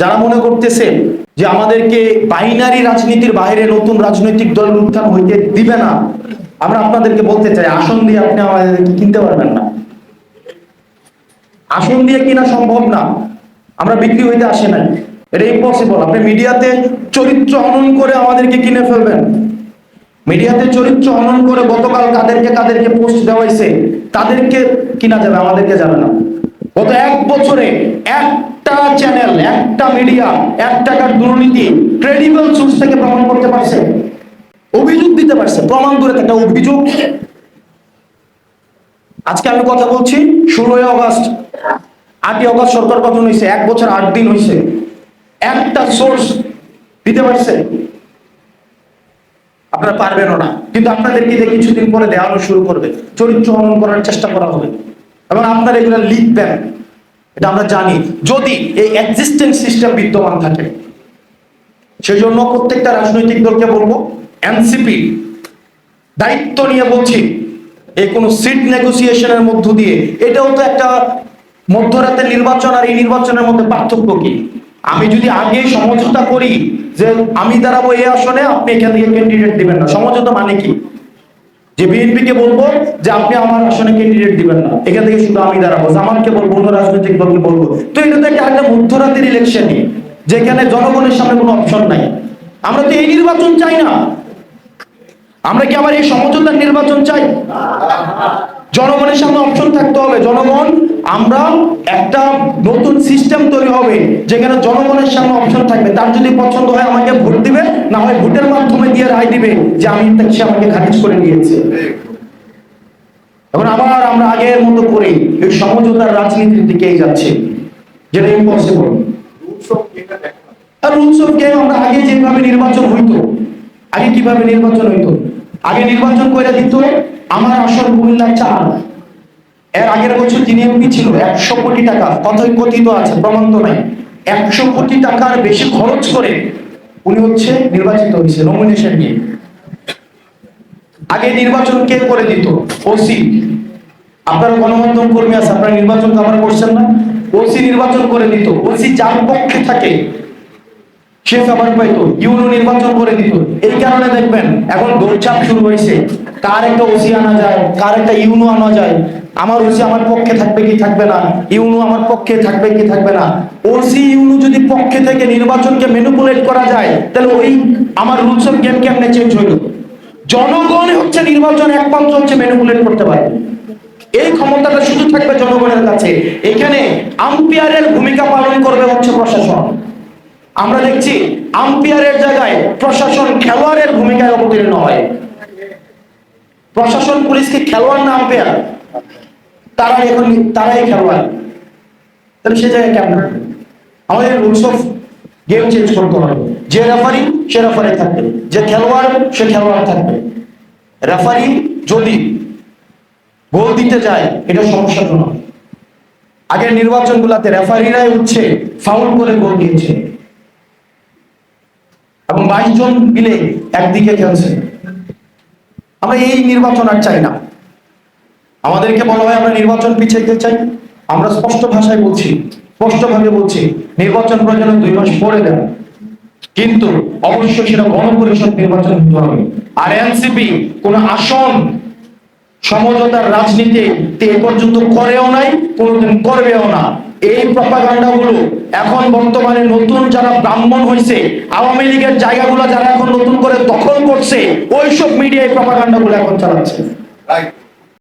যারা মনে করতেছে যে আমাদেরকে বাইনারি রাজনীতির বাইরে নতুন রাজনৈতিক দলের উত্থান হইতে দিবে না, আমরা আপনাদেরকে বলতে চাই, আসন দিয়ে আপনি আমাদেরকে কিনতে পারবেন না। আসন দিয়ে কিনা সম্ভব না, আমরা বিক্রি হইতে আসে নাই। এটা ইম্পসিবল আপনি মিডিয়াতে চরিত্র হনন করে আমাদেরকে কিনে ফেলবেন। মিডিয়াতে চরিত্র হনন করে গতকাল কাদেরকে কাদেরকে পোস্ট দেওয়া হয়েছে তাদেরকে কিনা যাবে, আমাদেরকে যাবে না। গত এক বছরে একটা চ্যানেল একটা মিডিয়া এক টাকার দুর্নীতি ক্রেডিবল সোর্স থেকে প্রমাণ করতে পারছে? অভিযোগ দিতে পারছে, প্রমাণ করে একটা অভিযোগ। আজকে আমি কথা বলছি, ষোলোই আগস্ট। আটই আগস্ট সরকার গঠন হয়েছে, এক বছর আট দিন হয়েছে। একটা সোর্স দিতে পারছে? আপনারা পারবেনও না। কিন্তু আপনাদেরকে কিছুদিন পরে দেওয়ানো শুরু করবে, চরিত্র হনন করার চেষ্টা করা হবে। এবং আপনারা এগুলো লিখবেন। এটা আমরা জানি। যদি এই এক্সিস্টেন্স সিস্টেম বিদ্যমান থাকে সেই জন্য প্রত্যেকটা রাজনৈতিক দলকে বলব এনসিপি দায়িত্ব নিয়ে বলছি এই কোন সিট নেগোসিয়েশনের মধ্য দিয়ে। এটাও তো একটা মধ্যরাতের নির্বাচন আর এই নির্বাচনের মধ্যে পার্থক্য কি? আমি যদি আগে সমঝোতা করি যে আমি দাঁড়াবো এই আসনে, আপনি এখান থেকে ক্যান্ডিডেট দিবেন না। সমঝোতা মানে কি? যে বিএনপি কে বলব যে আপনি আমার আসনে ক্যান্ডিডেট দিবেন না। এখান থেকে শুধু আমি দাঁড়াবো আমাকে বলব, অন্য রাজনৈতিক দলকে বলব। তো এটা তো একটা একটা মধ্যরাতের ইলেকশনই যেখানে জনগণের সামনে কোনো অপশন নাই। আমরা তো এই নির্বাচন চাই না। আমরা কি আমার এই সমঝোতার নির্বাচন চাই? জনগণের সামনে অপশন থাকতে হবে। জনগণ, আমরা একটা নতুন সিস্টেম তৈরি হবে যেখানে জনগণের সামনে অপশন থাকবে। তার যদি পছন্দ হয় আমাকে ভোট দিবে, না হয় ভোটের মাধ্যমে দিয়ে রায় দিবে যে আমি সে আমাকে খারিজ করে নিয়েছে। এখন আবার আমরা আগের মতো করে এই সমঝোতার রাজনীতির দিকেই যাচ্ছে, যেটা ইম্পসিবল আর আমরা আগে যেভাবে নির্বাচন হইতো, আগে কীভাবে নির্বাচন হইতো? আগে নির্বাচন করে দিত আমার আসন কুমিল্লার চার এর আগের বছর যিনি এমপি ছিল, একশো কোটি টাকা। কথাই কথিত আছে প্রমাণ তো নাই। একশো কোটি টাকার বেশি খরচ করে উনি হচ্ছে নির্বাচিত হয়েছে নমিনেশন নিয়ে। আগে নির্বাচন কে করে দিত? ওসি। আপনারা গণমাধ্যম কর্মী আছে, আপনারা নির্বাচন কভার করছেন না? ওসি নির্বাচন করে দিত। ওসি যার পক্ষে থাকে, সে খাবার পাইতো। ইউনো নির্বাচন করে দিত। এই কারণে দেখবেন, এখন দৌড়চাপ শুরু হয়েছে। কার একটা ওসি আনা যায়, কার একটা ইউনো আনা যায়, আমার ওসি আমার পক্ষে থাকবে কি থাকবে না, ইউনো আমার পক্ষে থাকবে কি থাকবে না। ওসি ইউনো যদি পক্ষে থেকে নির্বাচনকে ম্যানিপুলেট করা যায়, তাহলে ওই আমার রুলস অফ গেম কেমনে চেঞ্জ হইল? জনগণ হচ্ছে নির্বাচন একমাত্র হচ্ছে ম্যানিপুলেট করতে পারে। এই ক্ষমতাটা শুধু থাকবে জনগণের কাছে। এখানে আম্পায়ারের ভূমিকা পালন করবে হচ্ছে প্রশাসন। আমরা দেখছি আম্পায়ারের জায়গায় প্রশাসন খেলোয়াড়ের ভূমিকায় অবতীর্ণ হয়। প্রশাসন পুলিশ কি খেলোয়াড় না আম্পায়ার তারা এখন তারাই খেলোয়াড়। তাহলে সে জায়গায় কেমন? আমাদের রুলস অফ গেম চেঞ্জ করতে হবে। যে রেফারি সে রেফারি থাকবে। যে খেলোয়াড়, সে খেলোয়াড় থাকবে। রেফারি যদি গোল দিতে যায়, এটা সমস্যা নয় আগের নির্বাচন গুলাতে রেফারিরাই হচ্ছে ফাউল করে গোল দিয়েছে। এবং বাইশ জন মিলে একদিকে খেলছে। আমরা এই নির্বাচন আর চাই না। আমাদেরকে বলা হয় আমরা নির্বাচন পিছাইতে চাই। আমরা স্পষ্ট ভাষায় বলছি, স্পষ্টভাবে বলছি, নির্বাচন প্রয়োজনে দুই মাস পরে দেন কিন্তু অবশ্যই সেটা গণপরিষদ নির্বাচন হতে হবে। আর এনসিপি কোন আসন সমঝোতার রাজনীতি এ পর্যন্ত করেও নাই, কোনোদিন করবেও না। এই প্রপাগান্ডা গুলো এখন বর্তমানে নতুন যারা ব্রাহ্মণ হয়েছে, আওয়ামী লীগের জায়গাগুলো যারা এখন নতুন করে দখল করছে, ওইসব মিডিয়ায় প্রপাগান্ডাগুলো এখন চালাচ্ছে।